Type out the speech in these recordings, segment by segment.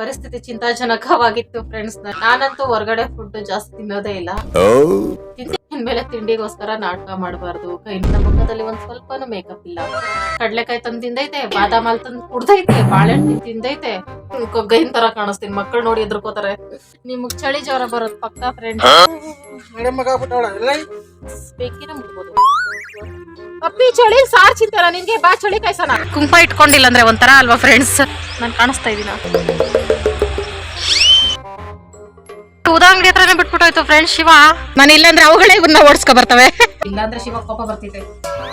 ಪರಿಸ್ಥಿತಿ ಚಿಂತಾಜನಕವಾಗಿತ್ತು ಫ್ರೆಂಡ್ಸ್ ನಾನಂತೂ ಹೊರಗಡೆ ಫುಡ್ ಜಾಸ್ತಿ ತಿನ್ನೋದೇ ಇಲ್ಲ. ತಿಂದಿನ ಮೇಲೆ ತಿಂಡಿಗೋಸ್ಕರ ನಾಟಕ ಮಾಡಬಾರ್ದು. ಕೈನ ಮುಖದಲ್ಲಿ ಒಂದ್ ಸ್ವಲ್ಪನೂ ಮೇಕಪ್ ಇಲ್ಲ. ಕಡ್ಲೆಕಾಯಿ ತಂದ್ ತಿಂದೈತೆ ಬಾದಾಮ್ ಹಾಲ್ ತಂದ್ ಕುಡ್ದೈತೆ ಬಾಳೆಹಣ್ಣು ತಿಂದೈತೆ. ಕೊಗ್ಗೈನ್ ತರ ಕಾಣಿಸ್ತೀನಿ ಮಕ್ಕಳು ನೋಡಿ ಎದ್ರಕೋತಾರೆ ನಿಮಗ್ ಚಳಿ ಜ್ವರ ಬರೋದು ಪಕ್ಕ ಫ್ರೆಂಡ್ ಬೇಕಿನ ಅಪ್ಪಿ ಚಳಿ ಸಾರ್ ಚಿಂತಾರ ನಿನ್ಗೆ ಬಾ ಚಳಿ ಕಾಯ್ಸನ ಕುಂಕುಮ ಇಟ್ಕೊಂಡಿಲ್ಲ ಅಂದ್ರೆ ಒಂಥರ ಅಲ್ವಾ ಫ್ರೆಂಡ್ಸ್ ನಾನು ಕಾಣಿಸ್ತಾ ಇದೀನ? ಉದಾ ಅಂಗಡಿ ಹತ್ರನೇ ಬಿಟ್ಬಿಟ್ಟೋಯ್ತು ಫ್ರೆಂಡ್ ಶಿವ. ನಾನು ಇಲ್ಲಾಂದ್ರೆ ಅವುಗಳೇ ಇವನ್ನ ಓಡಿಸ್ಕೊ ಬರ್ತವೆ. ಇಲ್ಲಾಂದ್ರೆ ಶಿವ ಕೋಪ ಬರ್ತಿದೆ.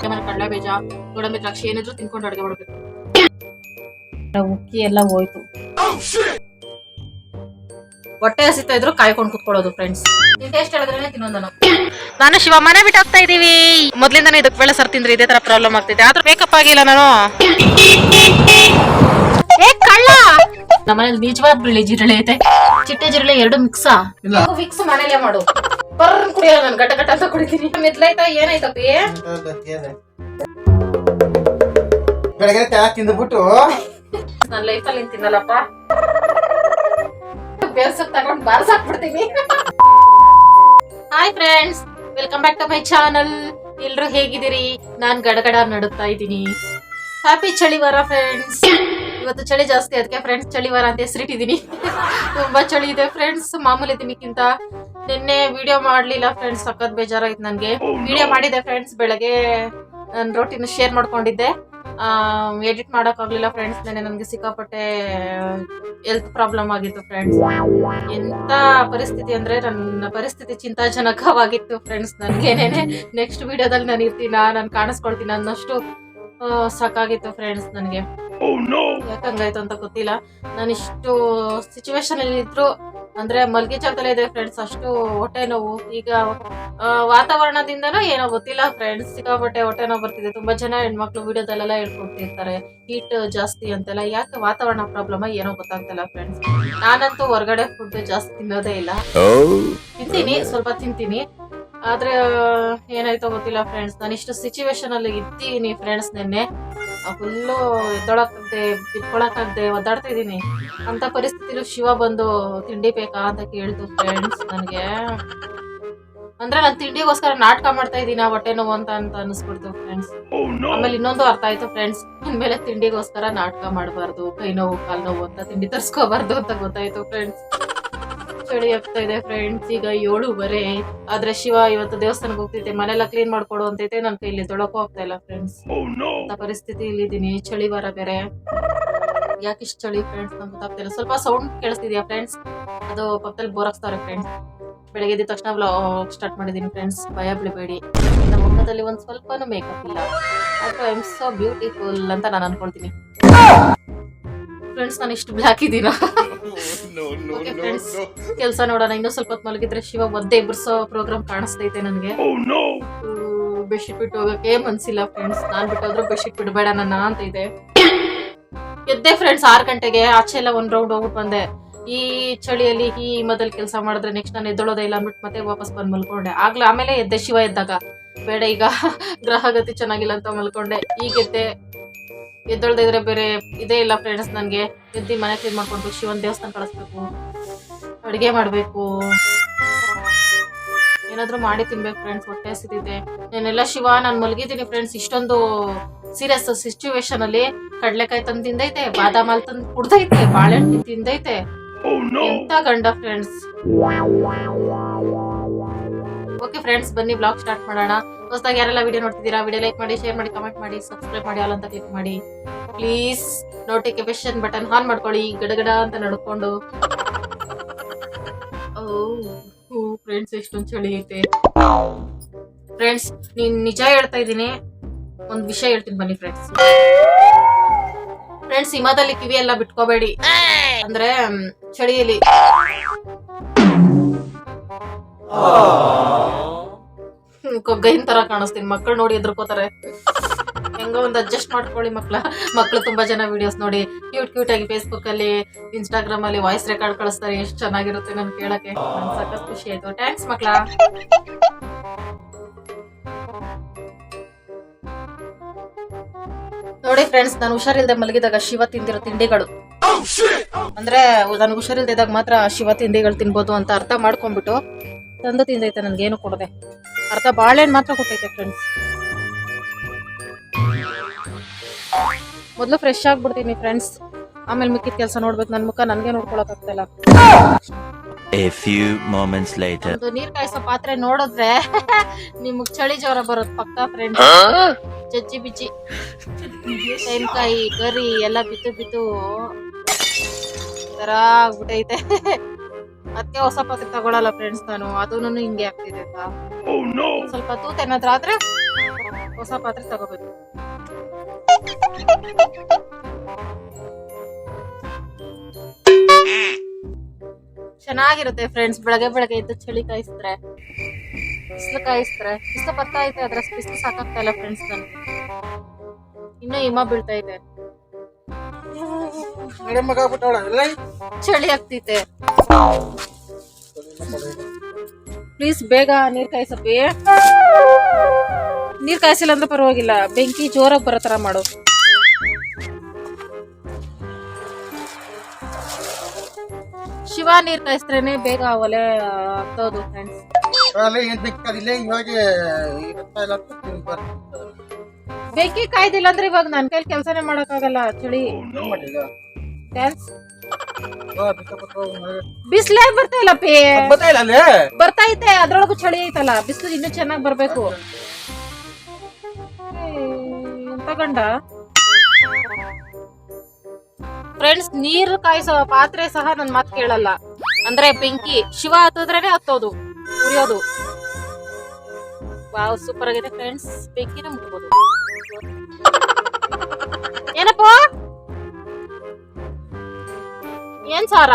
ಆಮೇಲೆ ಕಡಲೆ ಬೀಜ ಗೋಡಂಬಿ ದ್ರಾಕ್ಷಿ ಏನಿದ್ರು ತಿನ್ಕೊಂಡು ಅಡುಗೆ ಮಾಡ್ಬೇಕು. ಉಕ್ಕಿ ಎಲ್ಲ ಹೋಯ್ತು. ಹೊಟ್ಟೆ ಹಸಿತಾ ಇದ್ರು ಕಾಯ್ಕೊಂಡು ಕುತ್ಕೊಳ್ಳೋದು ಫ್ರೆಂಡ್ಸ್ ಹೇಳಿದ್ರೆ ತಿನ್ನೋದು ನಾನು ನಾನು ಶಿವ ಮನೆ ಬಿಟ್ಟು ಹೋಗ್ತಾ ಇದೀವಿ. ಮೊದ್ಲಿಂದಾನು ಇದಕ್ಕೆ ಬೆಳೆ ಸರ್ ತಿಂದ್ರೆ ಇದೇ ತರ ಪ್ರಾಬ್ಲಮ್ ಆಗ್ತಿದೆ. ಆದ್ರೂ ಮೇಕಪ್ ಆಗಿಲ್ಲ ನಾನು. ನಮ್ಮನೇಲಿ ನಿಜವಾದ ಬಿಳಿ ಜಿರಳೆ ಐತೆ. ಚಿಟ್ಟೆ ಜಿರಳೆ ಎರಡು ಮಿಕ್ಸಾ ಮಿಕ್ಸ್ ಮನೇಲೆ ಮಾಡು. ಬರ್ನ್ ಕುಡಿಯಲ್ಲ ನಾನು ಗಟ ಗಟ ಅಂತ ಕುಡಿತೀನಿ. ಮೆದ್ಲಾಯ್ತಾ ಏನಾಯ್ತಪ್ಪಿ? ಬೆಳಗ್ಗೆ ಚಾ ತಿಂದ್ಬಿಟ್ಟು. ನನ್ನ ಲೈಫಲ್ಲಿ ತಿನ್ನಲ್ಲಪ್ಪ ಬೇರ್ಸಕ್ ತಗೊಂಡ್ ಬಾರ್ಸಾಕ್ಬಿಡ್ತೀನಿ hi friends welcome back to my channel ಎಲ್ರು ಹೇಗಿದ್ದೀರಿ? ನಾನ್ ಗಡಗಡ ನಡುತ್ತಾ ಇದ್ದೀನಿ. ಹ್ಯಾಪಿ ಚಳಿವಾರ ಫ್ರೆಂಡ್ಸ್ ಇವತ್ತು ಚಳಿ ಜಾಸ್ತಿ, ಅದಕ್ಕೆ ಫ್ರೆಂಡ್ಸ್ ಚಳಿವಾರ ಅಂತ ಹೆಸರಿಟ್ಟಿದ್ದೀನಿ. ತುಂಬಾ ಚಳಿ ಇದೆ ಫ್ರೆಂಡ್ಸ್ ಮಾಮೂಲಿ ದಿನಕ್ಕಿಂತ ನಿನ್ನೆ ವಿಡಿಯೋ ಮಾಡ್ಲಿಲ್ಲ ಫ್ರೆಂಡ್ಸ್ ಸಖತ್ ಬೇಜಾರಾಯ್ತು ನನಗೆ. ವಿಡಿಯೋ ಮಾಡಿದೆ ಫ್ರೆಂಡ್ಸ್ ಬೆಳಗ್ಗೆ. ನನ್ನ ರೋಟಿನ ಶೇರ್ ಮಾಡ್ಕೊಂಡಿದ್ದೆ. ಎಡಿಟ್ ಮಾಡೋಕ್ಕಾಗ್ಲಿಲ್ಲ ಫ್ರೆಂಡ್ಸ್ ನೆನೆ ನನಗೆ ಸಿಕ್ಕಾಪಟ್ಟೆ ಹೆಲ್ತ್ ಪ್ರಾಬ್ಲಮ್ ಆಗಿತ್ತು ಫ್ರೆಂಡ್ಸ್ ಎಂತ ಪರಿಸ್ಥಿತಿ ಅಂದ್ರೆ ನನ್ನ ಪರಿಸ್ಥಿತಿ ಚಿಂತಾಜನಕವಾಗಿತ್ತು ಫ್ರೆಂಡ್ಸ್ ನನ್ಗೆ. ನೆಕ್ಸ್ಟ್ ವಿಡಿಯೋದಲ್ಲಿ ನಾನು ಇರ್ತೀನ, ನಾನು ಕಾಣಿಸ್ಕೊಳ್ತೀನಿ ಅನ್ನೋಷ್ಟು ಸಾಕಾಗಿತ್ತು ಫ್ರೆಂಡ್ಸ್ ನನಗೆ. ಯಾಕಂಗಾಯ್ತು ಅಂತ ಗೊತ್ತಿಲ್ಲ. ನಾನು ಇಷ್ಟು ಸಿಚುವೇಶನ್ ಅಲ್ಲಿ ಇದ್ರು ಅಂದ್ರೆ ಮಲ್ಗಿ ಜಾಗದಲ್ಲೇ ಇದೆ ಫ್ರೆಂಡ್ಸ್ ಅಷ್ಟು ಹೊಟ್ಟೆ ನೋವು. ಈಗ ವಾತಾವರಣದಿಂದನೋ ಏನೋ ಗೊತ್ತಿಲ್ಲ ಫ್ರೆಂಡ್ಸ್ ಸಿಕ್ಕಾಪಟ್ಟೆ ಹೊಟ್ಟೆ ನೋವು ಬರ್ತಿದೆ. ತುಂಬಾ ಜನ ಹೆಣ್ಮಕ್ಳು ವಿಡಿಯೋದಲ್ಲೆಲ್ಲ ಹೇಳ್ಕೊಡ್ತಿರ್ತಾರೆ ಹೀಟ್ ಜಾಸ್ತಿ ಅಂತೆಲ್ಲ. ಯಾಕೆ ವಾತಾವರಣ ಪ್ರಾಬ್ಲಮ್ ಏನೋ ಗೊತ್ತಾಗ್ತಿಲ್ಲ ಫ್ರೆಂಡ್ಸ್ ನಾನಂತೂ ಹೊರಗಡೆ ಫುಡ್ ಜಾಸ್ತಿ ತಿನ್ನೋದೇ ಇಲ್ಲ. ತಿಂತೀನಿ ಸ್ವಲ್ಪ ತಿಂತೀನಿ. ಆದ್ರೆ ಏನಾಯ್ತು ಗೊತ್ತಿಲ್ಲ ಫ್ರೆಂಡ್ಸ್ ನಾನು ಇಷ್ಟು ಸಿಚುವೇಶನ್ ಅಲ್ಲಿ ಇದ್ದೀನಿ ಫ್ರೆಂಡ್ಸ್ ನಿನ್ನೆ. ಫುಲ್ಲು ಎದ್ದೊಳಕ್ಕಾಗ್ದೆ ಬಿತ್ಕೊಳಕ್ಕಾಗ್ದೆ ಒದ್ದಾಡ್ತಾ ಇದ್ದೀನಿ. ಅಂತ ಪರಿಸ್ಥಿತಿಲೂ ಶಿವ ಬಂದು ತಿಂಡಿ ಬೇಕಾ ಅಂತ ಕೇಳ್ತು ಫ್ರೆಂಡ್ಸ್ ನನಗೆ. ಅಂದ್ರೆ ನಾನು ತಿಂಡಿಗೋಸ್ಕರ ನಾಟಕ ಮಾಡ್ತಾ ಇದ್ದೀನಿ ಹೊಟ್ಟೆ ನೋವು ಅಂತ ಅಂತ ಅನಿಸ್ಬಿಡ್ತು ಫ್ರೆಂಡ್ಸ್ ಆಮೇಲೆ ಇನ್ನೊಂದು ಅರ್ಥ ಆಯ್ತು ಫ್ರೆಂಡ್ಸ್ ಇನ್ಮೇಲೆ ತಿಂಡಿಗೋಸ್ಕರ ನಾಟಕ ಮಾಡಬಾರ್ದು ಕೈ ನೋವು ಕಾಲ್ ನೋವು ಅಂತ ತಿಂಡಿ ತರ್ಸ್ಕೋಬಾರ್ದು ಅಂತ ಗೊತ್ತಾಯ್ತು ಫ್ರೆಂಡ್ಸ್ ಚಳಿ ಆಗ್ತಾ ಇದೆ ಫ್ರೆಂಡ್ಸ್ ಈಗ ಏಳುವರೆ ಆದ್ರೆ ಶಿವ ಇವತ್ತು ದೇವಸ್ಥಾನಕ್ಕೆ ಹೋಗ್ತೈತೆ ಮನೆಲ್ಲ ಕ್ಲೀನ್ ಮಾಡ್ಕೊಡು ಅಂತೈತೆ ನನ್ ಕೈಲಿ ತೊಳಕು ಹೋಗ್ತಾ ಇಲ್ಲ ಫ್ರೆಂಡ್ಸ್ ಅಂತ ಪರಿಸ್ಥಿತಿ ಇಲ್ಲಿದ್ದೀನಿ ಬರ ಬೇರೆ. ಯಾಕೆ ಇಷ್ಟು ಚಳಿ ಫ್ರೆಂಡ್ಸ್ ನಂಗೆ ಗೊತ್ತಾಗ್ತಿಲ್ಲ ಸ್ವಲ್ಪ ಸೌಂಡ್ ಕೇಳಿಸ್ತಿದ್ಯಾ ಫ್ರೆಂಡ್ಸ್ ಅದು ಪಕ್ಕದಲ್ಲಿ ಬೋರ್ ಹಾಕ್ತಾರೆ ಫ್ರೆಂಡ್ಸ್ ಬೆಳಗ್ಗೆ ಎದ್ದ ತಕ್ಷಣ ವ್ಲಾಗ್ ಸ್ಟಾರ್ಟ್ ಮಾಡಿದ್ದೀನಿ ಫ್ರೆಂಡ್ಸ್ ಭಯ ಬಿಡಬೇಡಿ. ನಮ್ಮ ಮುಖದಲ್ಲಿ ಒಂದು ಸ್ವಲ್ಪನೂ ಮೇಕಪ್ ಇಲ್ಲ. ಆದ್ರೆ ಐ ಆಮ್ ಸೋ ಬ್ಯೂಟಿಫುಲ್ ಅಂತ ನಾನು ಅನ್ಕೊಳ್ತೀನಿ. ಫ್ರೆಂಡ್ಸ್ ನಾನು ಇಷ್ಟು ಬ್ಲ್ಯಾಕ್ ಇದ್ದೀನಾ ಕೆಲಸ ನೋಡೋಣ. ಇನ್ನೂ ಸ್ವಲ್ಪ ಹೊತ್ತು ಮಲಗಿದ್ರೆ ಶಿವ ಒದ್ದೆ ಎಬ್ಬಿಸೋ ಪ್ರೋಗ್ರಾಮ್ ಕಾಣಿಸ್ತೈತೆ ನನಗೆ. ಬೆಡ್ಶೀಟ್ ಬಿಟ್ಟು ಹೋಗಕ್ಕೆ ಮನ್ಸಿಲ್ಲ ಫ್ರೆಂಡ್ಸ್ ನಾನ್ ಬಿಟ್ಟೋದ್ರು ಬೆಡ್ಶೀಟ್ ಬಿಡಬೇಡ ನನ್ನ ಅಂತ ಇದೆ. ಎದ್ದೆ ಫ್ರೆಂಡ್ಸ್ ಆರು ಗಂಟೆಗೆ. ಆಚೆ ಎಲ್ಲ ಒಂದ್ ರೌಂಡ್ ಹೋಗ್ಬಿಟ್ಟು ಬಂದೆ. ಈ ಚಳಿಯಲ್ಲಿ ಈ ಮೊದಲ್ ಕೆಲಸ ಮಾಡಿದ್ರೆ ನೆಕ್ಸ್ಟ್ ನಾನು ಎದ್ದೊಳೋದೇ ಇಲ್ಲ ಅಂದ್ಬಿಟ್ಟು ಮತ್ತೆ ವಾಪಸ್ ಬಂದು ಮಲ್ಕೊಂಡೆ. ಆಗ್ಲೇ ಆಮೇಲೆ ಎದ್ದೆ ಶಿವ ಎದ್ದಾಗ. ಬೇಡ ಈಗ ಗ್ರಹಗತಿ ಚೆನ್ನಾಗಿಲ್ಲ ಅಂತ ಮಲ್ಕೊಂಡೆ. ಈಗ ಎದ್ದೆ ಎದ್ದೊಳ್ದೇ ಇದ್ರೆ ಬೇರೆ ಇದೇ ಇಲ್ಲ ಫ್ರೆಂಡ್ಸ್ ನನಗೆ. ಎದ್ದು ಮನೆ ಕ್ಲೀನ್ ಮಾಡ್ಕೊಂಡು ಶಿವನ್ ದೇವಸ್ಥಾನ ಕಳಿಸ್ಬೇಕು. ಅಡುಗೆ ಮಾಡಬೇಕು. ಏನಾದರೂ ಮಾಡಿ ತಿನ್ಬೇಕು ಫ್ರೆಂಡ್ಸ್ ಹೊಟ್ಟೆ ಹಸಿದಿದೆ ನಾನೆಲ್ಲ ಶಿವ ನಾನು ಮಲಗಿದ್ದೀನಿ ಫ್ರೆಂಡ್ಸ್ ಇಷ್ಟೊಂದು ಸೀರಿಯಸ್ ಸಿಚುವೇಶನ್ ಅಲ್ಲಿ ಕಡ್ಲೆಕಾಯಿ ತಂದು ತಿಂದೈತೆ ಬಾದಾಮಲ್ಲಿ ತಂದು ಕುಡ್ದೈತೆ ಬಾಳೆಹಣ್ಣು ತಿಂದೈತೆ. ಎಂತ ಗಂಡ ಫ್ರೆಂಡ್ಸ್ ಓಕೆ ಫ್ರೆಂಡ್ಸ್ ಬನ್ನಿ ಬ್ಲಾಗ್ ಸ್ಟಾರ್ಟ್ ಮಾಡೋಣ. ಹೊಸದಾಗಿ ಯಾರೆಲ್ಲ ವಿಡಿಯೋ ನೋಡ್ತಿದ್ದೀರಾ ವಿಡಿಯೋ ಲೈಕ್ ಮಾಡಿ ಶೇರ್ ಮಾಡಿ ಕಮೆಂಟ್ ಮಾಡಿ ಸಬ್ಸ್ಕ್ರೈಬ್ ಮಾಡಿ ಆಲ್ ಅಂತ ಕ್ಲಿಕ್ ಮಾಡಿ. ಪ್ಲೀಸ್ ನೋಟಿಫಿಕೇಶನ್ ಬಟನ್ ಆನ್ ಮಾಡ್ಕೊಳ್ಳಿ ಗಡಗಡ ಅಂತ ನಡ್ಕೊಂಡು. ಫ್ರೆಂಡ್ಸ್ ಎಷ್ಟೊಂದು ಚಳಿ ಐತೆ. ಫ್ರೆಂಡ್ಸ್ ನೀನ್ ನಿಜ ಹೇಳ್ತಾ ಇದ್ದೀನಿ, ಒಂದ್ ವಿಷಯ ಹೇಳ್ತೀನಿ ಬನ್ನಿ ಫ್ರೆಂಡ್ಸ್ ಫ್ರೆಂಡ್ಸ್ ಹಿಮದಲ್ಲಿ ಕಿವಿ ಎಲ್ಲ ಬಿಟ್ಕೋಬೇಡಿ. ಅಂದ್ರೆ, ಚಳಿಯಲ್ಲಿ. ಕೊಗ್ಗೈನ್ ತರ ಕಾಣಿಸ್ತೀನಿ. ಮಕ್ಕಳು ನೋಡಿ ಎದ್ರಕೋತಾರೆ ಹೆಂಗೋ ಒಂದು ಅಡ್ಜಸ್ಟ್ ಮಾಡ್ಕೊಳ್ಳಿ ಮಕ್ಳ. ಮಕ್ಳು ತುಂಬಾ ಜನ ವಿಡಿಯೋಸ್ ನೋಡಿ. ಕ್ಯೂಟ್ ಕ್ಯೂಟ್ ಆಗಿ ಫೇಸ್ಬುಕ್ ಅಲ್ಲಿ ಇನ್ಸ್ಟಾಗ್ರಾಮ್ ಅಲ್ಲಿ ವಾಯ್ಸ್ ರೆಕಾರ್ಡ್ ಕಳಿಸ್ತಾರೆ. ಎಷ್ಟು ಚೆನ್ನಾಗಿರುತ್ತೆ ನನ್ ಕೇಳಕ್ಕೆ. ಸಖತ್ ಖುಷಿ ಆಯ್ತು. ಥ್ಯಾಂಕ್ಸ್ ಮಕ್ಳ. ನೋಡಿ ಫ್ರೆಂಡ್ಸ್ ನಾನು ಹುಷಾರಿಲ್ದೆ ಮಲಗಿದಾಗ ಶಿವ ತಿಂದಿರೋ ತಿಂಡಿಗಳು. ಅಂದ್ರೆ ನನ್ಗೆ ಹುಷಾರಿಲ್ದಿದ್ದಾಗ ಮಾತ್ರ ಶಿವ ತಿಂಡಿಗಳು ತಿನ್ಬೋದು ಅಂತ ಅರ್ಥ ಮಾಡ್ಕೊಂಡ್ಬಿಟ್ಟು ತಂದು ತಿಂದೈತೆ ನನ್ಗೇನು ಕೊಡದೆ. ಅರ್ಧ ಬಾಳೆಹಣ್ಣು ಮಾತ್ರ ಕೊಟ್ಟೈತೆ ಫ್ರೆಂಡ್ಸ್ ಮೊದಲು ಫ್ರೆಶ್ ಆಗ್ಬಿಡ್ತೀನಿ ಫ್ರೆಂಡ್ಸ್ ಆಮೇಲೆ ಮಿಕ್ಕಿದ ಕೆಲಸ ನೋಡ್ಬೇಕು ನನ್ನ ಮುಖ ನನಗೆ ನೋಡ್ಕೊಳಕ್ ಆಗ್ತಿಲ್ಲ A few moments later. ಒಂದು ನೀರ್ ಕಾಯಿಸೋ ಪಾತ್ರೆ ನೋಡಿದ್ರೆ ನಿಮಗೆ ಚಳಿ ಜ್ವರ ಬರುತ್ತೆ ಪಕ್ಕ ಫ್ರೆಂಡ್ ಜಜ್ಜಿ ಬಿಜ್ಜಿ. ತೆಂಕಾಯಿ ಗರಿ ಎಲ್ಲ ಬಿತ್ತು ಬಿತ್ತು. ತರ ಆಗ್ಬಿಟ್ಟೈತೆ. ಅದಕ್ಕೆ ಹೊಸ ಪಾತ್ರೆ ತಗೊಳಲ್ಲ ಫ್ರೆಂಡ್ಸ್ ನಾನು. ಅದೂನು ಹಿಂಗೆ ಆಗ್ತಿದೆ ಅಂತ. ಸ್ವಲ್ಪ ತೂತ ಏನಾದ್ರ ಆದ್ರೆ ಹೊಸ ಪಾತ್ರೆ ತಗೋಬೇಕು. ಚೆನ್ನಾಗಿರುತ್ತೆ ಫ್ರೆಂಡ್ಸ್ ಬೆಳಗ್ಗೆ ಬೆಳಗ್ಗೆ ಎದ್ದು ಚಳಿ ಕಾಯಿಸಿದ್ರೆ ಬಿಸಿಲು ಕಾಯಿಸಿದ್ರೆ ಬಿಸಿಲು ಬರ್ತಾ ಐತೆ ಅದ್ರ ಬಿಸಿಲು ಸಾಕಾಗ್ತಾ ಇಲ್ಲ ಫ್ರೆಂಡ್ಸ್ ನನ್ಗೆ. ಇನ್ನು ಹಿಮ ಬೀಳ್ತಾ ಇದೆ. ಚಳಿ ಆಗ್ತೈತೆ ಪ್ಲೀಸ್ ಬೇಗ ನೀರ್ ಕಾಯಿಸಪ್ಪಿ. ನೀರ್ ಕಾಯಿಸಿಲ್ಲ ಅಂದ್ರೆ ಪರವಾಗಿಲ್ಲ. ಬೆಂಕಿ ಜೋರಾಗಿ ಬರೋ ತರ ಮಾಡು. ಶಿವ ನೀರ್ ಕಾಯಿಸ್ತ್ರೇನೆ ಬೇಗ ಒಲೆ ಹತ್ತೋದು ಫ್ರೆಂಡ್ಸ್ ಬೆಂಕಿ ಕಾಯ್ದಿಲ್ಲ ಅಂದ್ರೆ ಇವಾಗ ನನ್ ಕೈಲಿ ಕೆಲಸನೇ ಮಾಡಕ್ಕಾಗಲ್ಲ ಚಳಿ. ಬಿಸ್ಲು ಬರ್ತಾ ಹೋಗ್ ಮನೆಗೆ. ಬಿಸ್ಲೇ ಬರ್ತಾ ಇಲ್ಲ ಪಿ. ಅದ್ ಬರ್ತಾ ಇಲ್ಲ ಅಲ್ಲೇ ಬರ್ತಾ ಐತೆ ಅದ್ರೊಳಗು ಚಳಿ ಐತಲ್ಲ ಬಿಸಿಲು ಇನ್ನೂ ಚೆನ್ನಾಗಿ ಬರ್ಬೇಕು. ಎಂತ ಗಂಡ? ಫ್ರೆಂಡ್ಸ್ ನೀರು ಕಾಯಿಸೋ ಪಾತ್ರೆ ಸಹ ನನ್ ಮಾತು ಕೇಳಲ್ಲ. ಅಂದ್ರೆ ಬೆಂಕಿ ಶಿವ ಹತ್ತದ್ರೇನೆ ಹತ್ತೋದು ಉರಿಯೋದು. ವಾವ್ ಸೂಪರ್ ಆಗಿದೆ ಫ್ರೆಂಡ್ಸ್ ಬೆಂಕಿನ ಮುಟ್ಬೋದು. ಏನಪ್ಪ? ಏನ್ ಸಾರ?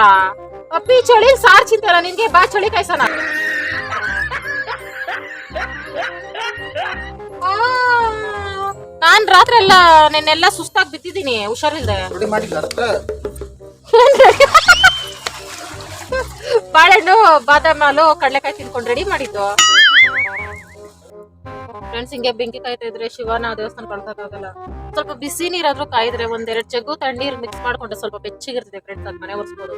ಅಪ್ಪಿ ಚಳಿ ಸಾರ್ ಚಿಂತಾರ ನಿನ್ಗೆ? ಬಾ ಚಳಿ ಕಾಯ್ಸೋಣ. ಆ, ನಾನ್ ರಾತ್ರಿ ಎಲ್ಲ ನಿನ್ನೆಲ್ಲ ಸುಸ್ತಾಗಿ ಬಿತ್ತಿದ್ದೀನಿ ಹುಷಾರಿಲ್ದೆ. ಬಾಳೆಹಣ್ಣು ಬಾದಾಮಿ ಹಾಲು ಕಡಲೆಕಾಯಿ ತಿನ್ಕೊಂಡು ರೆಡಿ ಮಾಡಿದ್ದು. ಫ್ರೆಂಡ್ಸ್ ಹಿಂಗೆ ಬೆಂಕಿ ಕಾಯ್ತಾ ಇದ್ರೆ ಶಿವನ ದೇವಸ್ಥಾನ ಕಳ್ಸಕ್ಕಾಗಲ್ಲ ಸ್ವಲ್ಪ ಬಿಸಿ ನೀರಾದ್ರೂ ಕಾಯಿದ್ರೆ ಒಂದೆರಡು ಜಗ್ಗು ತಣ್ಣೀರ್ ಮಿಕ್ಸ್ ಮಾಡ್ಕೊಂಡ್ರೆ ಸ್ವಲ್ಪ ಬೆಚ್ಚಗಿರ್ತದೆ ಫ್ರೆಂಡ್ಸ್ ಅದ್ ಮನೆ ಒರೆಸ್ಬೋದು.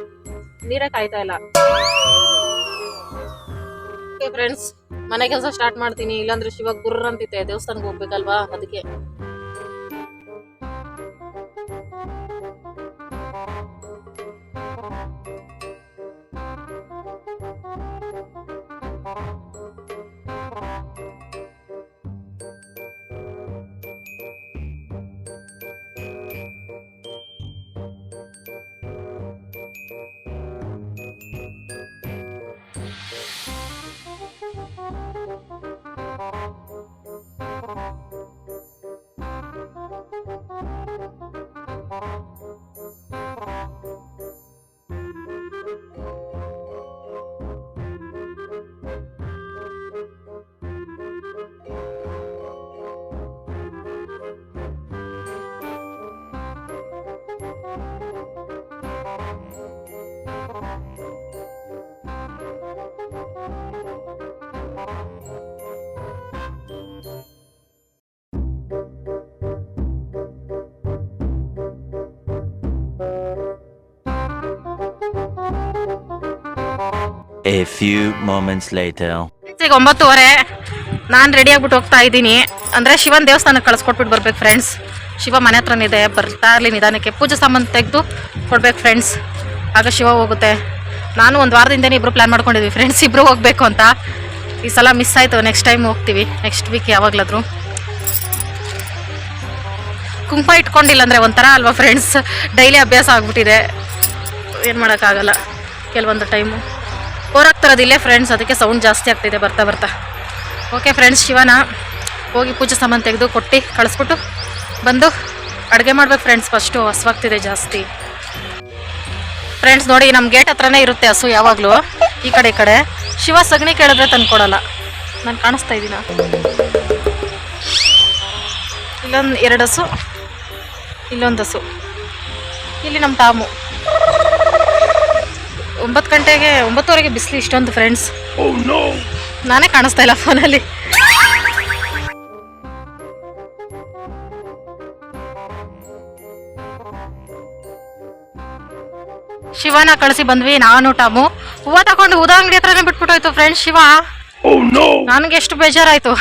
ನೀರೇ ಕಾಯ್ತಾ ಇಲ್ಲ. ಫ್ರೆಂಡ್ಸ್ ಮನೆ ಕೆಲಸ ಸ್ಟಾರ್ಟ್ ಮಾಡ್ತೀನಿ. ಇಲ್ಲಾಂದ್ರೆ ಶಿವ ಗುರ್ರ ದೇವಸ್ಥಾನಕ್ಕೆ ಹೋಗ್ಬೇಕಲ್ವಾ? ಅದಕ್ಕೆ. A few moments later. ಈಗ ಒಂಬತ್ತುವರೆ, ನಾನು ರೆಡಿ ಆಗ್ಬಿಟ್ಟು ಹೋಗ್ತಾ ಇದ್ದೀನಿ. ಅಂದರೆ ಶಿವನ್ ದೇವಸ್ಥಾನಕ್ಕೆ ಕಳಿಸ್ಕೊಟ್ಬಿಟ್ಟು ಬರ್ಬೇಕು ಫ್ರೆಂಡ್ಸ್ ಶಿವ ಮನೆ ಹತ್ರನೇ ಇದೆ, ಬರ್ತಾ ಇರಲಿ ನಿಧಾನಕ್ಕೆ. ಪೂಜೆ ಸಾಮಾನು ತೆಗೆದು ಕೊಡ್ಬೇಕು ಫ್ರೆಂಡ್ಸ್ ಆಗ ಶಿವ ಹೋಗುತ್ತೆ. ನಾನು ಒಂದು ವಾರದಿಂದನೇ ಇಬ್ಬರು ಪ್ಲ್ಯಾನ್ ಮಾಡ್ಕೊಂಡಿದ್ವಿ. ಫ್ರೆಂಡ್ಸ್ ಇಬ್ಬರು ಹೋಗ್ಬೇಕು ಅಂತ. ಈ ಸಲ ಮಿಸ್ ಆಯಿತು. ನೆಕ್ಸ್ಟ್ ಟೈಮ್ ಹೋಗ್ತೀವಿ. ನೆಕ್ಸ್ಟ್ ವೀಕ್ ಯಾವಾಗ್ಲಾದ್ರು. ಕುಂಕುಮ ಇಟ್ಕೊಂಡಿಲ್ಲ ಅಂದರೆ ಒಂಥರ ಅಲ್ವಾ ಫ್ರೆಂಡ್ಸ್ ಡೈಲಿ ಅಭ್ಯಾಸ ಆಗ್ಬಿಟ್ಟಿದೆ. ಏನು ಮಾಡೋಕ್ಕಾಗಲ್ಲ. ಕೆಲವೊಂದು ಟೈಮು ಹೋರಾಗ್ತಿರೋದಿಲ್ಲೇ ಫ್ರೆಂಡ್ಸ್ ಅದಕ್ಕೆ ಸೌಂಡ್ ಜಾಸ್ತಿ ಆಗ್ತಿದೆ, ಬರ್ತಾ ಬರ್ತಾ. ಓಕೆ ಫ್ರೆಂಡ್ಸ್ ಶಿವನ ಹೋಗಿ ಪೂಜೆ ಸಾಮಾನು ತೆಗೆದು ಕೊಟ್ಟು ಕಳಿಸ್ಬಿಟ್ಟು ಬಂದು ಅಡುಗೆ ಮಾಡ್ಬೇಕು ಫ್ರೆಂಡ್ಸ್ ಫಸ್ಟು ಹಸುವಾಗ್ತಿದೆ ಜಾಸ್ತಿ. ಫ್ರೆಂಡ್ಸ್ ನೋಡಿ ನಮ್ಮ ಗೇಟ್ ಹತ್ರನೇ ಇರುತ್ತೆ ಹಸು ಯಾವಾಗಲೂ. ಈ ಕಡೆ ಈ ಕಡೆ. ಶಿವ ಸಗಣಿ ಕೇಳಿದ್ರೆ ತಂದ್ಕೊಡಲ್ಲ ನಾನು ಕಾಣಿಸ್ತಾ ಇದ್ದೀನ ಇಲ್ಲೊಂದು ಎರಡು ಹಸು, ಇಲ್ಲೊಂದು ಹಸು. ಇಲ್ಲಿ ನಮ್ಮ ತಾಮು ಒಂಬತ್ತು ಗಂಟೆಗೆ ಒಂಬತ್ತುವರೆಗೆ ಬಿಸಿಲು ಇಷ್ಟೊಂದು ಫ್ರೆಂಡ್ಸ್ ನಾನೇ ಕಾಣಿಸ್ತಾ ಇಲ್ಲ ಫೋನಲ್ಲಿ. ಶಿವನ ಕಳಿಸಿ ಬಂದ್ವಿ, ನಾನು, ಟಾಮು. ಹೂವ ತಕೊಂಡು ಹೂದ ಅಂಗಡಿ ಹತ್ರನೇ ಬಿಟ್ಬಿಟ್ಟೋಯ್ತು ಫ್ರೆಂಡ್ಸ್ ಶಿವ. ನನಗೆ ಎಷ್ಟು ಬೇಜಾರಾಯ್ತು.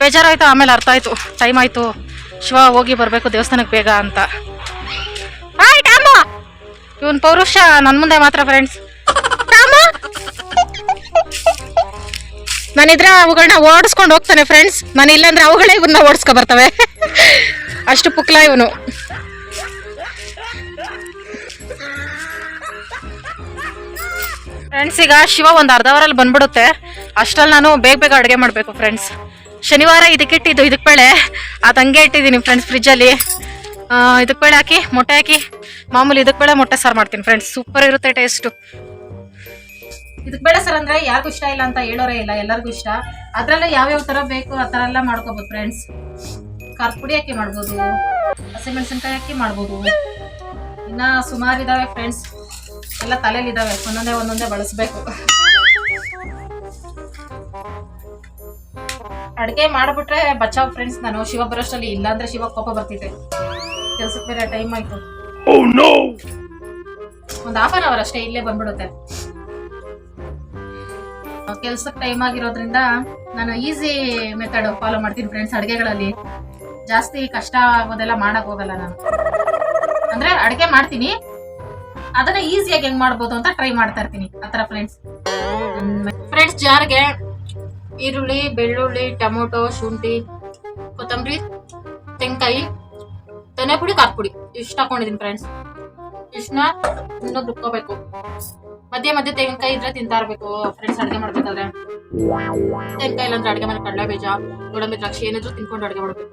ಬೇಜಾರಾಯ್ತು, ಆಮೇಲೆ ಅರ್ಥ ಆಯ್ತು. ಟೈಮ್ ಆಯ್ತು. ಶಿವ ಹೋಗಿ ಬರಬೇಕು ದೇವಸ್ಥಾನಕ್ಕೆ ಬೇಗ ಅಂತ. ಇವನ್ ಪೌರುಷ ನನ್ನ ಮುಂದೆ ಮಾತ್ರ ಫ್ರೆಂಡ್ಸ್ ನಾನಿದ್ರೆ ಅವುಗಳನ್ನ ಓಡಿಸ್ಕೊಂಡು ಹೋಗ್ತಾನೆ ಫ್ರೆಂಡ್ಸ್ ನಾನು ಇಲ್ಲಾಂದ್ರೆ ಅವುಗಳೇ ಇವನ್ನ ಓಡಿಸ್ಕೊ ಬರ್ತವೆ. ಅಷ್ಟು ಪುಕ್ಲ ಇವನು. ಫ್ರೆಂಡ್ಸ್ ಈಗ ಶಿವ ಒಂದು ಅರ್ಧ ಅವರಲ್ಲಿ ಬಂದ್ಬಿಡುತ್ತೆ. ಅಷ್ಟ್ರಲ್ಲಿ ನಾನು ಬೇಗ ಬೇಗ ಅಡುಗೆ ಮಾಡಬೇಕು ಫ್ರೆಂಡ್ಸ್ ಶನಿವಾರ ಇದಕ್ಕೆ ಇಟ್ಟಿದ್ದು ಇದಕ್ಕೆ ಬೇಳೆ. ಅದು ಹಂಗೆ ಇಟ್ಟಿದ್ದೀನಿ ಫ್ರೆಂಡ್ಸ್ ಫ್ರಿಜ್ಜಲ್ಲಿ ಇದಕ್ಕೆ ಬೇಳೆ ಹಾಕಿ ಮೊಟ್ಟೆ ಹಾಕಿ. ಮಾಮೂಲಿ ಇದಕ್ಕೆ ಬೇಳೆ ಮೊಟ್ಟೆ ಸಾರು ಮಾಡ್ತೀನಿ ಫ್ರೆಂಡ್ಸ್ ಸೂಪರ್ ಇರುತ್ತೆ ಟೇಸ್ಟು ಇದಕ್ಕೆ ಬೇಳೆ ಸರ್ ಅಂದ್ರೆ ಯಾರಿಗೂ ಇಷ್ಟ ಇಲ್ಲ ಅಂತ ಹೇಳೋರೇ ಇಲ್ಲ, ಎಲ್ಲರಿಗೂ ಇಷ್ಟ. ಅದ್ರಲ್ಲೇ ಯಾವ್ಯಾವ ತರ ಬೇಕು ಆ ತರ ಎಲ್ಲ ಮಾಡ್ಕೋಬಹುದು ಫ್ರೆಂಡ್ಸ್ ಖಾರದ ಪುಡಿ ಹಾಕಿ ಮಾಡ್ಬೋದು ಹಸಿಮೆಣಸಿನ್ಕಾಯಿ ಹಾಕಿ ಮಾಡ್ಬೋದು. ಇನ್ನ ಸುಮಾರು ಇದಾವೆ ಫ್ರೆಂಡ್ಸ್ ಎಲ್ಲ ತಲೆಯಲ್ಲಿ ಇದಾವೆ, ಒಂದೊಂದೇ ಒಂದೊಂದೇ ಬಳಸಬೇಕು. ಅಡುಗೆ ಮಾಡ್ಬಿಟ್ರೆ ಬಚಾವ್ ಫ್ರೆಂಡ್ಸ್ ನಾನು. ಶಿವ ಬರೋಷ್ಟಲ್ಲಿ ಇಲ್ಲ ಅಂದ್ರೆ ಶಿವ ಕೋಪ ಬರ್ತಿದ್ದೆ ಕೆಲ್ಸಕ್ಕೆ ಬೇರೆ ಟೈಮ್ ಆಯ್ತು. ಒಂದು ಹಾಫ್ ಅನ್ ಅವರ್ ಅಷ್ಟೇ ಇಲ್ಲೇ ಬಂದ್ಬಿಡುತ್ತೆ. ಕೆಲ್ಸಕ್ಕೆ ಟೈಮ್ ಆಗಿರೋದ್ರಿಂದ ನಾನು ಈಸಿ ಮೆಥಡ್ ಫಾಲೋ ಮಾಡ್ತೀನಿ ಫ್ರೆಂಡ್ಸ್ ಅಡುಗೆಗಳಲ್ಲಿ. ಜಾಸ್ತಿ ಕಷ್ಟ ಆಗೋದೆಲ್ಲ ಮಾಡಕ್ ಹೋಗಲ್ಲ ನಾನು. ಅಂದ್ರೆ ಅಡುಗೆ ಮಾಡ್ತೀನಿ. ಅದನ್ನ ಈಸಿಯಾಗಿ ಹೆಂಗ್ ಮಾಡ್ಬೋದು ಅಂತ ಟ್ರೈ ಮಾಡ್ತಾ ಇರ್ತೀನಿ. ಆತರ ಫ್ರೆಂಡ್ಸ್ ಫ್ರೆಂಡ್ಸ್ ಜಾರ್ಗೆ ಈರುಳ್ಳಿ ಬೆಳ್ಳುಳ್ಳಿ ಟೊಮೊಟೊ ಶುಂಠಿ ಕೊತ್ತಂಬರಿ ತೆಂಕಾಯಿ. ಧನಿಯಾ ಪುಡಿ ಖಾರ ಪುಡಿ. ಇಷ್ಟು ಹಾಕೊಂಡಿದ್ದೀನಿ ಫ್ರೆಂಡ್ಸ್ ಇಷ್ಟನ್ನ ಇನ್ನೂ ರುಬ್ಕೋಬೇಕು. ಮಧ್ಯೆ ಮಧ್ಯೆ ತೆಂಗಿನಕಾಯಿ ಇದ್ರೆ ತಿಂತಾ ಇರಬೇಕು ಫ್ರೆಂಡ್ಸ್ ಅಡುಗೆ ಮಾಡ್ಬೇಕಾದ್ರೆ. ತೆಂಗಿನಕಾಯಿ ಇಲ್ಲಾಂದ್ರೆ ಅಡುಗೆ ಮೇಲೆ ಕಡಲೆ ಬೀಜ, ಗೋಡಂಬಿ ದ್ರಾಕ್ಷಿ ಏನಿದ್ರು ತಿನ್ಕೊಂಡು ಅಡುಗೆ ಮಾಡ್ಬೇಕು.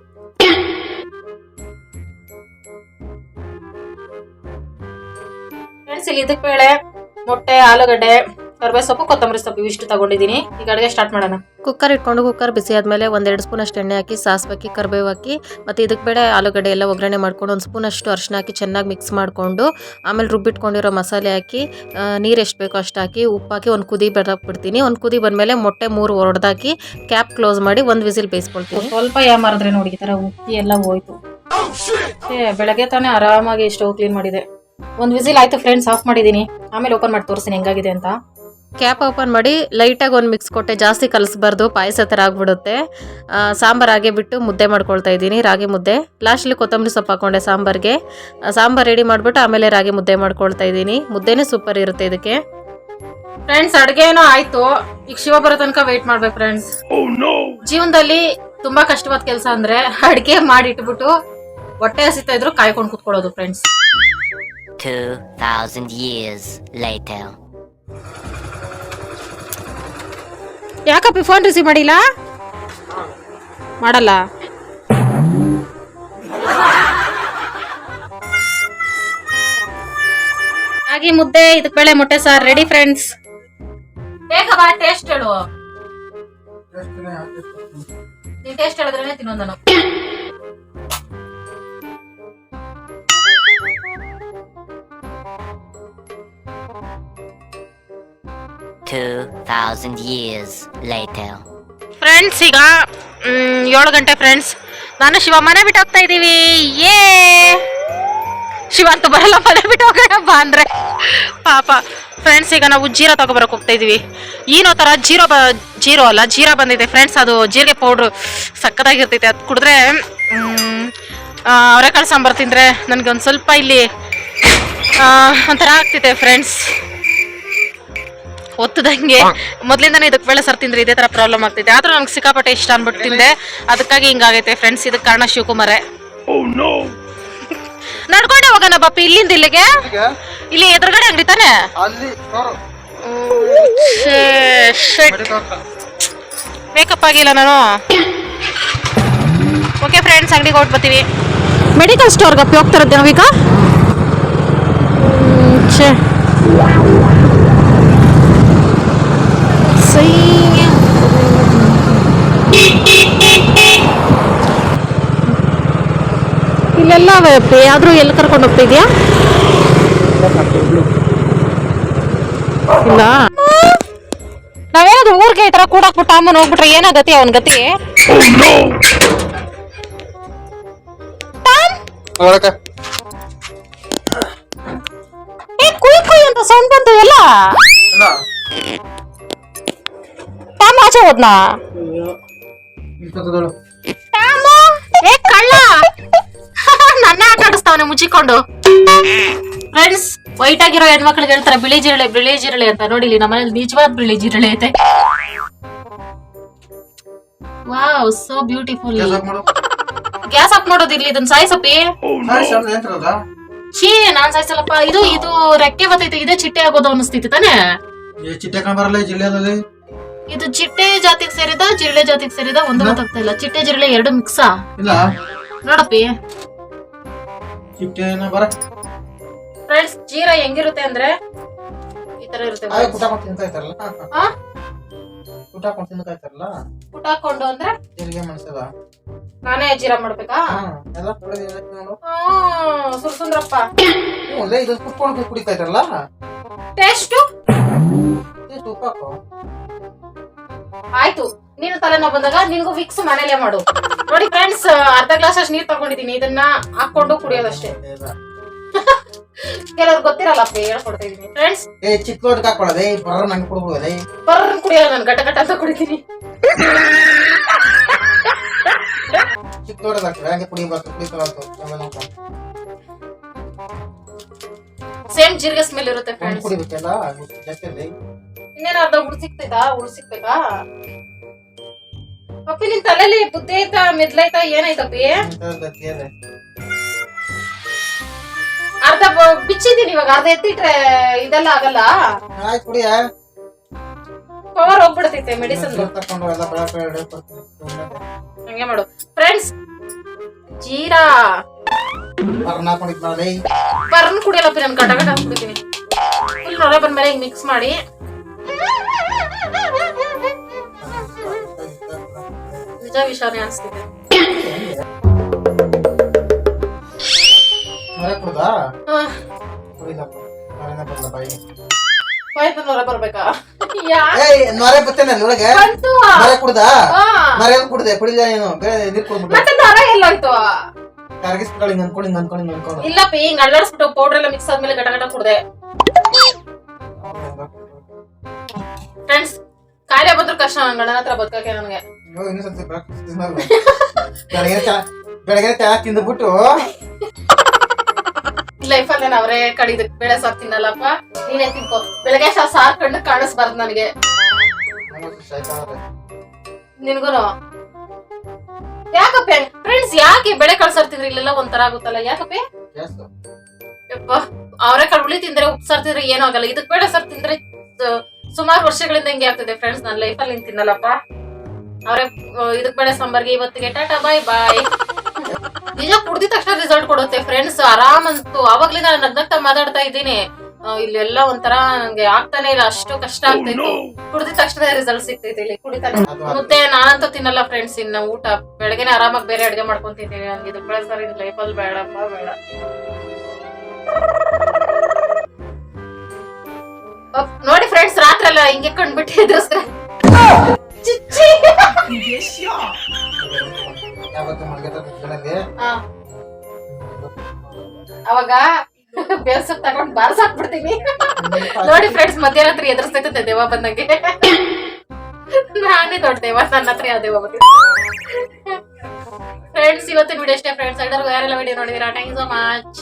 ಫ್ರೆಂಡ್ಸ್ ಇಲ್ಲಿ ಇದಕ್ಕೆ ಮೊಟ್ಟೆ, ಆಲೂಗಡ್ಡೆ ಕರ್ಬೇ ಸೊಪ್ಪು ಕೊತ್ತಂಬರಿ ಸೊಪ್ಪು ಇವಿಷ್ಟು ತಗೊಂಡಿದ್ದೀನಿ. ಈಗ ಅಡುಗೆ ಸ್ಟಾರ್ಟ್ ಮಾಡೋಣ. ಕುಕ್ಕರ್ ಇಟ್ಕೊಂಡು ಕುಕ್ಕರ್ ಬಿಸಿ ಆದಮೇಲೆ ಒಂದೆರಡು ಸ್ಪೂನ್ ಅಷ್ಟು ಎಣ್ಣೆ ಹಾಕಿ ಸಾಸ್ವೆ ಹಾಕಿ ಕರಿಬೇವು ಹಾಕಿ ಮತ್ತೆ ಇದಕ್ಕೆ ಬೇಡ ಆಲೂಗಡ್ಡೆ ಎಲ್ಲ ಒಗ್ಗರಣೆ ಮಾಡ್ಕೊಂಡು ಒಂದು ಸ್ಪೂನ್ ಅಷ್ಟು ಅರಿಶಿನ ಹಾಕಿ ಚೆನ್ನಾಗಿ ಮಿಕ್ಸ್ ಮಾಡಿಕೊಂಡು ಆಮೇಲೆ ರುಬ್ಬಿಟ್ಕೊಂಡಿರೋ ಮಸಾಲೆ ಹಾಕಿ ನೀರು ಎಷ್ಟು ಬೇಕೋ ಅಷ್ಟು ಹಾಕಿ ಉಪ್ಪು ಹಾಕಿ ಒಂದು ಕುದಿ ಬಿಡ್ತೀನಿ ಒಂದು ಕುದಿ ಬಂದಮೇಲೆ ಮೊಟ್ಟೆ ಮೂರು ಹೊಡೆದಾಕಿ ಕ್ಯಾಪ್ ಕ್ಲೋಸ್ ಮಾಡಿ ಒಂದು ವಿಸಿಲ್ ಬೇಯಿಸ್ಕೊಳ್ತೀನಿ. ಸ್ವಲ್ಪ ಯಾಮಾರಿದ್ರೆ ನೋಡಿ ಈ ಥರ ಉಪ್ಪಿ ಎಲ್ಲ ಹೋಯ್ತು. ಬೆಳಗ್ಗೆ ತಾನೇ ಆರಾಮಾಗಿ ಸ್ಟವ್ ಕ್ಲೀನ್ ಮಾಡಿದೆ. ಒಂದು ವಿಸಿಲ್ ಆಯ್ತು ಫ್ರೆಂಡ್ಸ್ ಆಫ್ ಮಾಡಿದೀನಿ ಆಮೇಲೆ ಓಪನ್ ಮಾಡಿ ತೋರಿಸ್ತೀನಿ ಹೆಂಗಾಗಿದೆ ಅಂತ. ಕ್ಯಾಪ್ ಓಪನ್ ಮಾಡಿ ಲೈಟಾಗಿ ಒಂದು ಮಿಕ್ಸ್ ಕೊಟ್ಟೆ ಜಾಸ್ತಿ ಕಲಿಸ್ಬಾರ್ದು ಪಾಯಸ ಥರ ಆಗಿಬಿಡುತ್ತೆ ಸಾಂಬಾರು ಹಾಗೆ ಬಿಟ್ಟು ಮುದ್ದೆ ಮಾಡ್ಕೊಳ್ತಾ ಇದ್ದೀನಿ ರಾಗಿ ಮುದ್ದೆ. ಲಾಸ್ಟಲ್ಲಿ ಕೊತ್ತಂಬರಿ ಸೊಪ್ಪು ಹಾಕೊಂಡೆ ಸಾಂಬಾರಿಗೆ. ಸಾಂಬಾರು ರೆಡಿ ಮಾಡಿಬಿಟ್ಟು ಆಮೇಲೆ ರಾಗಿ ಮುದ್ದೆ ಮಾಡ್ಕೊಳ್ತಾ ಇದ್ದೀನಿ. ಮುದ್ದೆನೇ ಸೂಪರ್ ಇರುತ್ತೆ ಇದಕ್ಕೆ. ಫ್ರೆಂಡ್ಸ್ ಅಡುಗೆ ಏನೋ ಆಯಿತು. ಈಗ ಶಿವ ಬರೋ ತನಕ ವೆಯ್ಟ್ ಮಾಡ್ಬೇಕು ಫ್ರೆಂಡ್ಸ್ ಜೀವನದಲ್ಲಿ ತುಂಬಾ ಕಷ್ಟವಾದ ಕೆಲಸ ಅಂದ್ರೆ ಅಡುಗೆ ಮಾಡಿ ಇಟ್ಬಿಟ್ಟು ಹೊಟ್ಟೆ ಹಸಿತಾ ಇದ್ರು ಕಾಯ್ಕೊಂಡು ಕುತ್ಕೊಳ್ಳೋದು ಫ್ರೆಂಡ್ಸ್ 2,000 years later. ಯಾಕಪ್ಪ ಫೋನ್ ರಿಸೀವ್ ಮಾಡಿಲ್ಲ? ಮಾಡಲ್ಲ. ರಾಗಿ ಮುದ್ದೆ ಇದಕ್ಕೆ ಬೇಳೆ ಮೊಟ್ಟೆ ಸಾರ್ ರೆಡಿ ಫ್ರೆಂಡ್ಸ್ ಬೇಗ ಬಾ ಟೇಸ್ಟ್ ಹೇಳು. ನೀನ್ ಟೇಸ್ಟ್ ಹೇಳಿದ್ರೆ ತಿನ್ನೋದು ನಾನು. Two thousand years later. Friends ಈಗ ಏಳು ಗಂಟೆ ಫ್ರೆಂಡ್ಸ್ ನಾನು ಶಿವ ಮನೆ ಬಿಟ್ಟು ಹೋಗ್ತಾ ಇದ್ದೀವಿ ಏ ಶಿವ ಅಂತೂ ಬರಲ್ಲ, ಮನೆ ಬಿಟ್ಟು ಹೋಗೋಣ ಬಾ ಅಂದ್ರೆ. ಪಾಪ. ಫ್ರೆಂಡ್ಸ್ ಈಗ ನಾವು ಜೀರಾ ತಗೊಬರಕ್ಕೆ ಹೋಗ್ತಾ ಇದ್ದೀವಿ ಏನೋ ಥರ ಜೀರೋ ಬ, ಜೀರೋ ಅಲ್ಲ, ಜೀರಾ ಬಂದಿದೆ. ಫ್ರೆಂಡ್ಸ್ ಅದು ಜೀರಿಗೆ ಪೌಡ್ರು ಸಕ್ಕತ್ತಾಗಿರ್ತೈತೆ. ಅದು ಕುಡಿದ್ರೆ ಅವರೆಕಾಳು ಸಾಂಬಾರು ತಿಂದರೆ ನನಗೆ ಒಂದು ಸ್ವಲ್ಪ ಇಲ್ಲಿ ಒಂಥರ ಆಗ್ತಿದೆ ಫ್ರೆಂಡ್ಸ್ ಒತ್ತದಂಗೆ ಮೊದ್ಲಿಂದಾನೇ ಇದಕ್ಕೆ ಬೇಳೆ ಸರ್ ತಿಂದ್ರೆ ಇದೇ ತರ ಪ್ರಾಬ್ಲಮ್ ಆಗ್ತಿದೆ. ಆದ್ರೂ ನನಗೆ ಸಿಕ್ಕಾಪಟ್ಟೆ ಇಷ್ಟ ಅನ್ಬಿಟ್ಟು ತಿಂದೆ ಅದಕ್ಕಾಗಿ ಹಿಂಗಾಗೈತೆ ಫ್ರೆಂಡ್ಸ್ ಇದಕ್ಕೆ ಕಾರಣ ಶಿವಕುಮಾರೇ. ನಡ್ಕೊಂಡೆ ಹೋಗೋಣ ಪಾಪ ಇಲ್ಲಿಂದ ಇಲ್ಲಿಗೆ? ಇಲ್ಲಿ ಎದುರುಗಡೆ ಅಂಗಡಿ ತಾನೆ. ಮೇಕಪ್ ಆಗಿಲ್ಲ ನಾನು. ಓಕೆ ಫ್ರೆಂಡ್ಸ್ ಅಂಗಡಿಗೆ ಹೊಟ್ಟು ಬರ್ತೀವಿ. ಮೆಡಿಕಲ್ ಸ್ಟೋರ್ಗೆ ಅಪ್ಪಿ ಹೋಗ್ತಾ ಇರೋದು ನಾವೀಗ ಛೇ ಸೈ ಇಲ್ಲೆಲ್ಲ ಆದ್ರೂ ಎಲ್ಲಿ ಕರ್ಕೊಂಡು ಹೋಗ್ತಿದ್ಯಾ? ಇಲ್ಲ. ನಾವೇನಾದ್ರು ಊರ್ಗೆ ಈ ತರ ಕೂಡಾಕ್ಬಿಟ್ಟು ಅಮ್ಮನ ಹೋಗ್ಬಿಟ್ರೆ ಏನಾಗತಿ ಅವನ ಗತಿ? ಕುಯ್ ಕುಯ್ ಅಂತ ಬಂತು ಎಲ್ಲ? ಟಾಮ್ ಆಚೆ ಹೋದ್ನಾ? ನನ್ನ ಆಟ ಆಡಿಸ್ತಾವನೆ ಮುಚ್ಚಿಕೊಂಡು ಫ್ರೆಂಡ್ಸ್ ವೈಟ್ ಆಗಿರೋ ಹೆಣ್ಮಕ್ಳಿಗೆ ಹೇಳ್ತಾರೆ ಬಿಳಿ ಜಿರಳೆ ಬಿಳಿ ಜಿರಳೆ ಅಂತ. ನೋಡಿ ಇಲ್ಲಿ ನಮ್ಮನೇಲಿ ನಿಜವಾದ ಬಿಳಿ ಜಿರಳೆ ಐತೆ. Wow so beautiful gas off ಮಾಡೋದಿಲ್ಲ ಇದನ್ನ ಸಾಯಿಸಪ್ಪಿ. ಏನ್ತದ ಛೀ ನಾನ್ ಸಾಯಿಸಲ್ಲಪ್ಪ. ಇದು ಇದು ರೆಕ್ಕೆ ಬತ್ತೈತೆ ಇದೇ ಚಿಟ್ಟೆ ಆಗೋದು ಅನಿಸ್ತೈತಿ ತಾನೇ? ಚಿಟ್ಟೆ ಕಾಣ ಬರಲ್ಲ ಜಿಲ್ಲೆಯಲ್ಲಿ? ಇದು ಚಿಟ್ಟೆ ಜಾತಿಗೆ ಸೇರಿದ ಜಿರಳೆ ಜಾತಿಗೆ ಸೇರಿದ ಒಂದು ಗೊತ್ತಾಗ್ತಾ ಇಲ್ಲ. ಚಿಟ್ಟೆ ಜಿರಳೆ ಎರಡು ಮಿಕ್ಸಾ? ಇಲ್ಲ. ನೋಡಪ್ಪಿ. ಏನ ಬರ. ಫ್ರೆಂಡ್ಸ್ ಜೀರಾ ಹೆಂಗಿರುತ್ತೆ ಅಂದ್ರೆ? ಈ ತರ ಇರುತ್ತೆ ಆಯ್ ಊಟ ಕೊಟ್ಟು ತಿಂತಾ ಇರ್ತಾರಲ್ಲ ಆ? ಊಟ ಹಾಕೊಂಡು ತಿಂತಾ ಇರ್ತಾರಲ್ಲ ಊಟ ಹಾಕೊಂಡು ಅಂದ್ರೆ? ಜೀರಿಗೆ ಮೆಣಸದ? ನಾನೇ ಜೀರಾ ಮಾಡ್ಬೇಕಾ? ಹಾ ಎಲ್ಲ ಕಡೆ ನೋಡು ಹ್ಮ್ ಸುರ್ಸುಂದ್ರಪ್ಪ ನೀವು ಅಲ್ಲೇ ಇದು ಕುಟ್ಕೊಂಡು ಕುಡಿತಾ ಇದ್ರಲ್ಲ ಟೇಸ್ಟ್ ಇದು ತುಪ್ಪ ಹಾಕು ಆಯ್ತು. ನೀನು ತಲೆನೋವು ಬಂದಾಗ ನಿನಗೂ ವಿಕ್ಸ್ ಮನೇಲೆ ಮಾಡು. ನೋಡಿ ಫ್ರೆಂಡ್ಸ್ ಅರ್ಧ ಗ್ಲಾಸ್ ಅಷ್ಟು ನೀರು ತಗೊಂಡಿದ್ದೀನಿ ಇದನ್ನ ಹಾಕೊಂಡು ಕುಡಿಯೋದಷ್ಟೇ. ಕೆಲವ್ರು ಗೊತ್ತಿರಲ್ಲ ಅಪ್ಪ ಹೇಳ್ಕೊಡ್ತಾ ಇದೀನಿ ಫ್ರೆಂಡ್ಸ್ ಏ ಚಿಕ್ಕ ಲೋಟಕ್ಕೆ ಹಾಕೊಳ್ಳದೆ ಬರ್ರ ನಂಗೆ ಕುಡ್ಬೋದೆ ಬರ್ರ ಕುಡಿಯಲ್ಲ ನಾನು ಗಟ್ಟ ಗಟ್ಟ ಅಂತ ಕುಡಿತೀನಿ. ಚಿಕ್ಕ ಲೋಟದ ಹಾಕ್ತಾರೆ? ಹಂಗೆ ಆಮೇಲೆ ನೋಡ್ಕೊಂಡು. ಸೇಮ್ ಜೀರಿಗೆ ಸ್ಮೆಲ್ ಇರುತ್ತೆ ಫ್ರೆಂಡ್ಸ್ ಕುಡಿಬೇಕಲ್ಲ ಜಾಸ್ತಿ ಇನ್ನೇನು ಅರ್ಧ ಹುಡ್ ಸಿಗ್ತೈತಾ? ಹುಡ್ ಸಿಗ್ಬೇಕಾ? ಅಪ್ಪಿ ನಿನ್ ತಲೆಲಿ ಬುದ್ಧಿ ಐತಾ ಮೆದ್ಲೈತಾ ಏನಾಯ್ತಪ್ಪಿ ಅರ್ಧ ಬ- ಬಿಚ್ಚಿದೀನಿ ಇವಾಗ ಅರ್ಧ ಎತ್ತಿಟ್ರೆ ಇದೆಲ್ಲ ಆಗಲ್ಲ? ಆಯ್ತು ಕುಡಿಯ ಪವರ್ ಹೋಗ್ಬಿಡ್ತೈತೆ ಮೆಡಿಸನ್ ತಕೊಂಡು ಎಲ್ಲ ಹಂಗೆ ಮಾಡು. ಫ್ರೆಂಡ್ಸ್ ಜೀರಾ. ಬರ್ನ ಹಾಕೊಂಡಿದ್ ಮಾಡಲೇ ಬರ್ನ್ ಕುಡಿಯಲ್ಲಪ್ಪ ನಾನು ಗಟ ಗಟ ಕುಡಿತೀನಿ ಫುಲ್ ನೊರೆ ಬಂದ್ಮೇಲೆ ಹಿಂಗ್ ಮಿಕ್ಸ್ ಮಾಡಿ. ನಿಜ ವಿಷಾನೇ ಅನ್ಸ್ತಿದೆ ಬರ್ಲ ನೊರೆ ಬರ್ಬೇಕಾ ನೊರೆ ಬತ್ತೇನೆ ಒಳಗೆ ಬಂತು ಮರ ಕುಡ್ದಾ ಮರ ಕುಡ್ದೆ ಕುಡಿಲ್ಲ ಏನು ನೀರ್ ಕುಡ್ಬಿಟ್ಟು ಮತ್ತೆ ನೊರೆ ಎಲ್ಲೋಯ್ತು ಕರಗಿಸ್ಬಿಟ್ಟು ಹಿಂಗ್ ಅನ್ಕೊಂಡು ಹಿಂಗ್ ಅನ್ಕೊಂಡು ಹಿಂಗ್ ಅನ್ಕೊಂಡು ಇಲ್ಲಪ್ಪ ಹಿಂಗ್ ಅಳ್ಳಾಡ್ಸ್ಬಿಟ್ಟು ಪೌಡರ್ ಎಲ್ಲ ಮಿಕ್ಸ್ ಆದ್ಮೇಲೆ ಗಟ ಗಟ ಕುಡ್ದೆ ಫ್ರೆಂಡ್ಸ್ ಕಾಯಿಲೆ ಬಂದ್ರು ಕಷ್ಟ ನನ್ ಗಂಡನ ಹತ್ರ ಬದುಕಕ್ಕೆ ನನಗೆ. ಇನ್ನೂ ಸ್ವಲ್ಪ ತಿನ್ನಲ್ಲ. ಬೆಳಗ್ಗೆ ಚಾ ಬೆಳಗ್ಗೆ ಚಾ ತಿಂದ್ಬಿಟ್ಟು. ಲೈಫಲ್ಲಿ ನಾನು ಅವರೇ ಕಡಿದ ಬೇಳೆ ಸಾರ್ ತಿನ್ನಲ್ಲಪ್ಪ? ನೀನೇ ತಿನ್ಕೋ. ಬೆಳಗ್ಗೆ ಶಾ ಸಾರ್ ಕಂಡು ಕಾಣಿಸ್ಬಾರ್ದು ನನಗೆ. ನಿನ್ಗುನು? ಯಾಕಪ್ಪ? ಫ್ರೆಂಡ್ಸ್ ಯಾಕೆ ಬೆಳೆ ಕಳ್ಸಾರ್ ತಿಂದ್ರೆ ಇಲ್ಲೆಲ್ಲ ಒಂಥರ ಆಗುತ್ತಲ್ಲ. ಯಾಕಪ್ಪೆ? ಅವ್ರೆ ಅವರೇ ಕಡ್ಬುಳಿ ತಿಂದ್ರೆ ಉಪ್ಸಾರ್ ತಿಂದ್ರೆ ಏನೂ ಆಗಲ್ಲ. ಇದಕ್ ಬೇಡ ಸಾರ್ ತಿಂದ್ರೆ ಸುಮಾರು ವರ್ಷಗಳಿಂದ ಹಿಂಗೆ ಆಗ್ತದೆ ಫ್ರೆಂಡ್ಸ್ ನನ್ನ ಲೈಫಲ್ಲಿ ಅಲ್ಲಿ ತಿನ್ನಲ್ಲಪ್ಪ. ಅವರೇ ಇದಕ್ ಬೇಡ ಸಾಂಬಾರ್ಗೆ ಇವತ್ತಿಗೆ ಟಾಟಾ ಬಾಯ್ ಬಾಯ್. ನಿಜ ಕುಡ್ದಿದ ತಕ್ಷಣ ರಿಸಲ್ಟ್ ಕೊಡುತ್ತೆ ಫ್ರೆಂಡ್ಸ್ ಆರಾಮ್ ಅನ್ಸ್ತು ಅವಾಗ್ಲಿಂದ ನಾನು ನಗ್ನಗ್ತಾ ಮಾತಾಡ್ತಾ ಇದ್ದೀನಿ. ಇಲ್ಲೆಲ್ಲ ಒಂಥರ ನಂಗೆ ಆಗ್ತಾನೆ ಇಲ್ಲ ಅಷ್ಟು ಕಷ್ಟ ಆಗ್ತೈತಿ ಕುಡಿದ ತಕ್ಷಣ ರಿಸಲ್ಟ್ ಸಿಗ್ತೈತಿ ಇಲ್ಲಿ ಕುಡಿತಾನೆ. ಮತ್ತೆ ನಾನಂತೂ ತಿನ್ನಲ್ಲ ಫ್ರೆಂಡ್ಸ್ ಇನ್ನ ಊಟ. ಬೆಳಗ್ಗೆನೆ ಆರಾಮಾಗಿ ಬೇರೆ ಅಡ್ಗೆ ಮಾಡ್ಕೊಂತಿದ್ದೀನಿ ನನ್ಗೆ ಇದು ಬೆಳೆ ಸರ್ ಲೈಫಲ್ಲಿ ಬೇಡಪ್ಪ ಬೇಡ. ನೋಡಿ ಫ್ರೆಂಡ್ಸ್ ರಾತ್ರಿ ಅಲ್ಲ ಹಿಂಗೆ ಕಂಡ್ಬಿಟ್ಟು ಸರ್ ಅವಾಗ ಬೇಸ ತಗೊಂಡ್ ಬಾರ್ಸಾಕ್ಬಿಡ್ತೀನಿ. ನೋಡಿ ಫ್ರೆಂಡ್ಸ್ ಮಧ್ಯರಾತ್ರಿ ಎದುರಿಸ್ತೈತೆ ದೇವ ಬಂದಂಗೆ. ನಾನೇ ದೊಡ್ಡ ದೇವ, ನನ್ನ ಹತ್ರ ಯಾವ ದೇವ ಫ್ರೆಂಡ್ಸ್ ಇವತ್ತಿನ ವಿಡಿಯೋ ಅಷ್ಟೇ ಫ್ರೆಂಡ್ಸ್ ಎಲ್ಲರಿಗೂ ಯಾರೆಲ್ಲ video ನೋಡಿದೀರಾ? Thank you so much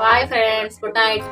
bye friends good night